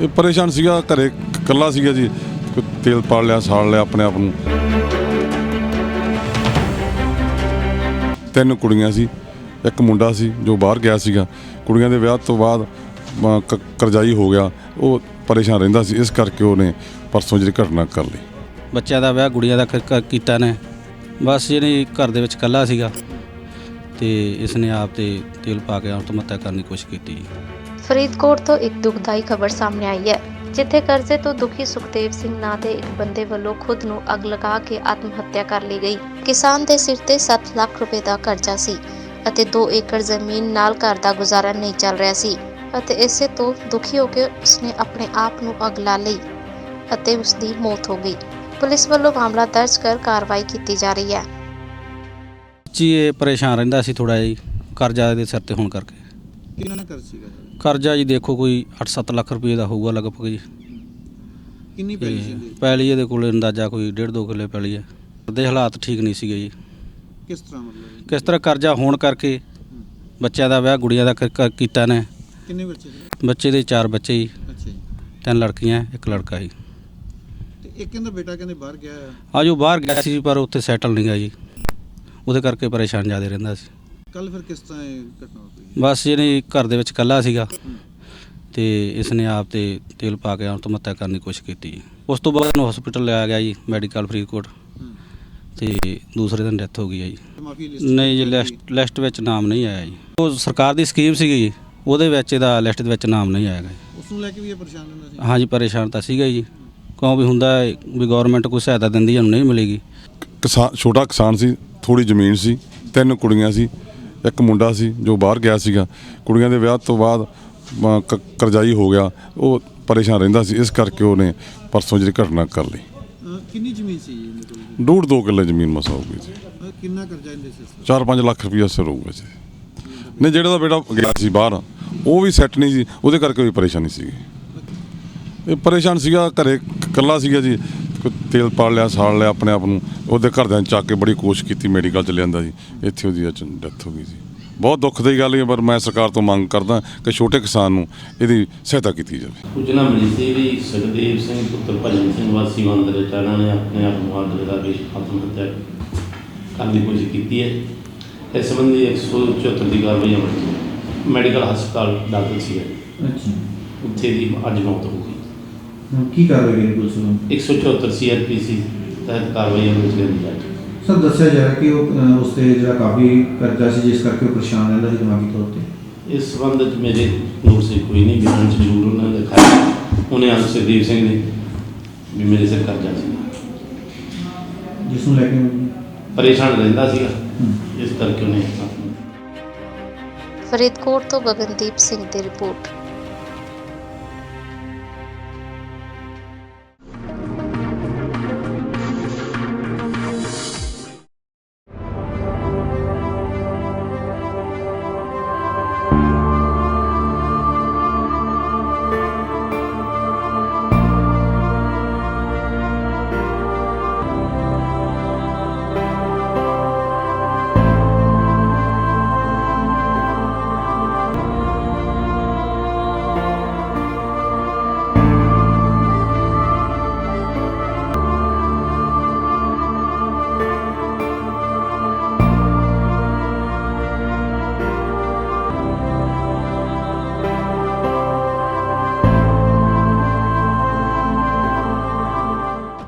ਇਹ ਪਰੇਸ਼ਾਨ ਸੀਗਾ, ਘਰੇ ਇਕੱਲਾ ਸੀਗਾ ਜੀ। ਤੇਲ ਪਾ ਲਿਆ, ਸਾੜ ਲਿਆ ਆਪਣੇ ਆਪ ਨੂੰ। ਤਿੰਨ ਕੁੜੀਆਂ ਸੀ, ਇੱਕ ਮੁੰਡਾ ਸੀ ਜੋ ਬਾਹਰ ਗਿਆ ਸੀਗਾ। ਕੁੜੀਆਂ ਦੇ ਵਿਆਹ ਤੋਂ ਬਾਅਦ ਕਰਜ਼ਾਈ ਹੋ ਗਿਆ। ਉਹ ਪਰੇਸ਼ਾਨ ਰਹਿੰਦਾ ਸੀ, ਇਸ ਕਰਕੇ ਉਹਨੇ ਪਰਸੋਂ ਜਿਹੜੀ ਘਟਨਾ ਕਰ ਲਈ। ਬੱਚਿਆਂ ਦਾ ਵਿਆਹ, ਗੁੜੀਆਂ ਦਾ ਕੀਤਾ ਨੇ। ਬਸ ਜਿਹੜੀ ਘਰ ਦੇ ਵਿੱਚ ਇਕੱਲਾ ਸੀਗਾ ਤੇ ਇਸ ਨੇ ਆਪ ਤੇ ਤੇਲ ਪਾ ਕੇ ਆਤਮ ਹੱਤਿਆ ਕਰਨ ਦੀ ਕੋਸ਼ਿਸ਼ ਕੀਤੀ। ਜੀ ਫਰੀਦਕੋਟ ਤੋਂ ਇੱਕ ਦੁਖਦਾਈ ਖਬਰ ਸਾਹਮਣੇ ਆਈ ਹੈ, ਜਿੱਥੇ ਕਰਜ਼ੇ ਤੋਂ ਦੁਖੀ ਸੁਖਦੇਵ ਸਿੰਘ ਨਾਂ ਦੇ ਇੱਕ ਬੰਦੇ ਵੱਲੋਂ ਖੁਦ ਨੂੰ ਅੱਗ ਲਗਾ ਕੇ ਆਤਮ ਹੱਤਿਆ ਕਰ ਲਈ ਗਈ। ਕਿਸਾਨ ਦੇ ਸਿਰ ਤੇ 7 ਲੱਖ ਰੁਪਏ ਦਾ ਕਰਜ਼ਾ ਸੀ ਅਤੇ 2 ਏਕੜ ਜ਼ਮੀਨ ਨਾਲ ਘਰ ਦਾ ਗੁਜ਼ਾਰਾ ਨਹੀਂ ਚੱਲ ਰਿਹਾ ਸੀ ਅਤੇ ਇਸੇ ਤੋਂ ਦੁਖੀ ਹੋ ਕੇ ਉਸਨੇ ਆਪਣੇ ਆਪ ਨੂੰ ਅੱਗ ਲਾ ਲਈ ਅਤੇ ਉਸ ਦੀ ਮੌਤ ਹੋ ਗਈ। ਪੁਲਿਸ ਵੱਲੋਂ ਮਾਮਲਾ ਦਰਜ ਕਰ ਕਾਰਵਾਈ ਕੀਤੀ ਜਾ ਰਹੀ ਹੈ। ਜੀ, ਇਹ ਪਰੇਸ਼ਾਨ ਰਹਿੰਦਾ ਸੀ ਥੋੜਾ ਜਿਹਾ ਕਰਜ਼ਾ ਦੇ ਸਿਰ ਤੇ ਹੋਣ ਕਰਕੇ। ਕਿੰਨਾ ਨਾ ਕਰ ਸੀਗਾ ਸਰ? ਕਰਜ਼ਾ ਜੀ ਦੇਖੋ ਕੋਈ 8-7 ਲੱਖ ਰੁਪਏ ਦਾ ਹੋਊਗਾ ਲਗਭਗ ਜੀ। ਕਿੰਨੀ ਤੇ ਪੈਲੀ ਸੀ ਪੈਲੀ ਇਹਦੇ ਕੋਲ ਅੰਦਾਜ਼ਾ ਕੋਈ 1.5-2 ਕਿੱਲੇ ਪੈਲੀ ਹੈ। ਦੇ ਹਾਲਾਤ ਠੀਕ ਨਹੀਂ ਸੀਗੇ ਜੀ। ਕਿਸ ਤਰ੍ਹਾਂ ਮਤਲਬ ਕਿਸ ਤਰ੍ਹਾਂ ਕਰਜ਼ਾ ਹੋਣ ਕਰਕੇ ਬੱਚਿਆਂ ਦਾ ਵਿਆਹ ਗੁੜੀਆਂ ਦਾ ਕ- ਕ- ਕੀਤਾ ਨੇ। ਕਿੰਨੇ ਬੱਚੇ ਸੀ ਬੱਚੇ ਦੇ ਚਾਰ ਬੱਚੇ ਜੀ। ਅੱਛਾ ਜੀ। ਤਿੰਨ ਲੜਕੀਆਂ ਇੱਕ ਲੜਕਾ ਜੀ। ਤੇ ਇੱਕ ਕਹਿੰਦਾ ਬੇਟਾ ਕਹਿੰਦੇ ਬਾਹਰ ਗਿਆ। ਆ ਜੋ ਬਾਹਰ ਗਿਆ ਸੀ ਪਰ ਉੱਥੇ ਸੈਟਲ ਨਹੀਂ ਗਿਆ ਜੀ। ਉਹਦੇ ਕਰਕੇ ਪਰੇਸ਼ਾਨ ਜ਼ਿਆਦਾ ਰਹਿੰਦਾ ਸੀ। ਕੱਲ ਫਿਰ ਕਿਸ ਤਰ੍ਹਾਂ ਇਹ ਘਟਨਾ ਹੋਈ? ਬਸ ਜਿਹੜੀ ਘਰ ਦੇ ਵਿੱਚ ਇਕੱਲਾ ਸੀਗਾ ਤੇ ਇਸ ਨੇ ਆਪ ਤੇ ਤੇਲ ਪਾ ਕੇ ਆਤਮ ਹੱਤਿਆ ਕਰਨ ਦੀ ਕੋਸ਼ਿਸ਼ ਕੀਤੀ। ਜੀ ਉਸ ਤੋਂ ਬਾਅਦ ਉਹਨੂੰ ਹਸਪੀਟਲ ਲਿਆ ਗਿਆ ਜੀ ਮੈਡੀਕਲ ਫਰੀਦਕੋਟ। ਤੇ ਦੂਸਰੇ ਦਿਨ ਡੈਥ ਹੋ ਗਈ ਹੈ ਜੀ। ਨਹੀਂ ਜੀ ਲਿਸਟ ਲਿਸਟ ਵਿੱਚ ਨਾਮ ਨਹੀਂ ਆਇਆ ਜੀ। ਉਹ ਸਰਕਾਰ ਦੀ ਸਕੀਮ ਸੀਗੀ ਜੀ ਉਹਦੇ ਵਿੱਚ ਇਹਦਾ ਲਿਸਟ ਦੇ ਵਿੱਚ ਨਾਮ ਨਹੀਂ ਆਇਆ। ਉਸ ਨੂੰ ਲੈ ਕੇ ਵੀ ਇਹ ਪਰੇਸ਼ਾਨ ਰਹਿੰਦਾ ਸੀ? ਹਾਂਜੀ ਪਰੇਸ਼ਾਨ ਤਾਂ ਸੀਗਾ ਜੀ। ਕਿਉਂ ਵੀ ਹੁੰਦਾ ਹੈ ਵੀ ਗਵਰਨਮੈਂਟ ਕੋਈ ਸਹਾਇਤਾ ਦਿੰਦੀ ਹੈ ਉਹਨੂੰ ਨਹੀਂ ਮਿਲੇਗੀ। ਕਿਸਾਨ ਛੋਟਾ ਕਿਸਾਨ ਸੀ ਥੋੜੀ ਜ਼ਮੀਨ ਸੀ ਤਿੰਨ ਕੁੜੀਆਂ ਸੀ। ਇੱਕ ਮੁੰਡਾ ਸੀ ਜੋ ਬਾਹਰ ਗਿਆ ਸੀਗਾ। ਕੁੜੀਆਂ ਦੇ ਵਿਆਹ ਤੋਂ ਬਾਅਦ ਅ, ਕ- ਕਰਜ਼ਾਈ ਹੋ ਗਿਆ। ਉਹ ਪਰੇਸ਼ਾਨ ਰਹਿੰਦਾ ਸੀ। ਇਸ ਕਰਕੇ ਉਹਨੇ ਪਰਸੋਂ ਜਿਹੜੀ ਘਟਨਾ ਕਰ ਲਈ। ਅਹ ਕਿੰਨੀ ਜ਼ਮੀਨ ਸੀ ਜੀ ਇਹਦੇ ਕੋਲ? ਡੂਢ ਦੋ ਕਿੱਲੇ ਜ਼ਮੀਨ ਮਸਾ ਜੀ ਅਹ ਕਿੰਨਾ ਕਰਜ਼ਾ ਇਹਦੇ ਸਿਰ ਤੇ? 4-5 ਲੱਖ ਰੁਪਈਆ ਸਿਰ ਹੋਊਗਾ ਜੀ। ਨਹੀਂ ਜਿਹੜਾ ਦਾ ਬੇਟਾ ਗਿਆ ਸੀ ਬਾਹਰ ਉਹ ਵੀ ਸੈੱਟ ਨਹੀਂ ਸੀ। ਉਹਦੇ ਕਰਕੇ ਵੀ ਪਰੇਸ਼ਾਨੀ ਸੀਗੀ। ਇਹ ਪਰੇਸ਼ਾਨ ਸੀਗਾ। ਘਰੇ ਇਕੱਲਾ ਸੀਗਾ ਜੀ। ਤੇਲ ਪਾ ਲਿਆ ਸਾੜ ਲਿਆ ਆਪਣੇ ਆਪ ਨੂੰ। ਉਹਦੇ ਘਰਦਿਆਂ ਨੇ ਚੱਕ ਕੇ ਬੜੀ ਕੋਸ਼ਿਸ਼ ਕੀਤੀ ਮੈਡੀਕਲ ਚ ਲਿਆਂਦਾ ਜੀ। ਇੱਥੇ ਉਹਦੀ ਡੈਥ ਹੋ ਗਈ ਜੀ। ਬਹੁਤ ਦੁੱਖ ਦੀ ਗੱਲ ਹੈ ਪਰ ਮੈਂ ਸਰਕਾਰ ਤੋਂ ਮੰਗ ਕਰਦਾ ਕਿ ਛੋਟੇ ਕਿਸਾਨ ਨੂੰ ਇਹਦੀ ਸਹਾਇਤਾ ਕੀਤੀ ਜਾਵੇ। ਸੂਚਨਾ ਮਿਲੀ ਸੀ ਵੀ ਸੁਖਦੇਵ ਸਿੰਘ ਪੁੱਤਰ ਭਜਨ ਸਿੰਘ ਵਾਸੀ ਮੰਦਰ ਚਾਣਾ ਨੇ ਆਪਣੇ ਆਪ ਨੂੰ ਅੱਗ ਲਗਾ ਕੇ ਆਤਮ ਹੱਤਿਆ ਕਰਨ ਦੀ ਕੋਸ਼ਿਸ਼ ਕੀਤੀ ਹੈ। ਇਸ ਸੰਬੰਧੀ 174 ਦੀ ਕਾਰਵਾਈ ਅਮਲ। ਮੈਡੀਕਲ ਹਸਪਤਾਲ ਦਾਖਲ ਸੀ ਅੱਛਾ। ਉੱਥੇ ਦੀ ਅੱਜ ਮੌਤ ਹੋ ਗਈ। ਹੁਣ ਕੀ ਕਾਰਵਾਈ ਕਰੀ ਪੁਲਿਸ ਵੱਲੋਂ 174 ਸੀਆਰਪੀਸੀ ਤਹਿਤ ਕਾਰਵਾਈ ਜਾ ਰਹੀ ਹੈ। ਸਰ ਦੱਸਿਆ ਜਾ ਰਿਹਾ ਕਿ ਉਹ ਅਹ, ਉਸ ਤੇ ਜਿਹੜਾ ਕਾਫੀ ਕਰਜ਼ਾ ਸੀ ਜਿਸ ਕਰਕੇ ਉਹ ਪਰੇਸ਼ਾਨ ਰਹਿੰਦਾ ਸੀ ਦਿਮਾਗੀ ਤੌਰ ਤੇ। ਇਸ ਸੰਬੰਧ ਵਿੱਚ ਮੇਰੇ ਨੋਟ ਸੇ ਕੋਈ ਨਹੀਂ ਬਿਆਨ 'ਚ ਜ਼ਰੂਰ ਉਹਨਾਂ ਨੇ ਦਿਖਾਇਆ। ਉਹਨੇ ਅੰਸ਼ ਸੁਖਦੇਵ ਸਿੰਘ ਨੇ ਵੀ ਮੇਰੇ ਸਿਰ ਕਰਜ਼ਾ ਸੀ। ਜਿਸ ਨੂੰ ਲੈ ਕੇ ਪਰੇਸ਼ਾਨ ਰਹਿੰਦਾ ਸੀਗਾ। ਇਸ ਕਰਕੇ ਉਹਨੇ ਆਪਣਾ ਫਰੀਦਕੋਟ ਤੋਂ ਗਗਨਦੀਪ ਸਿੰਘ ਦੀ ਰਿਪੋਰਟ।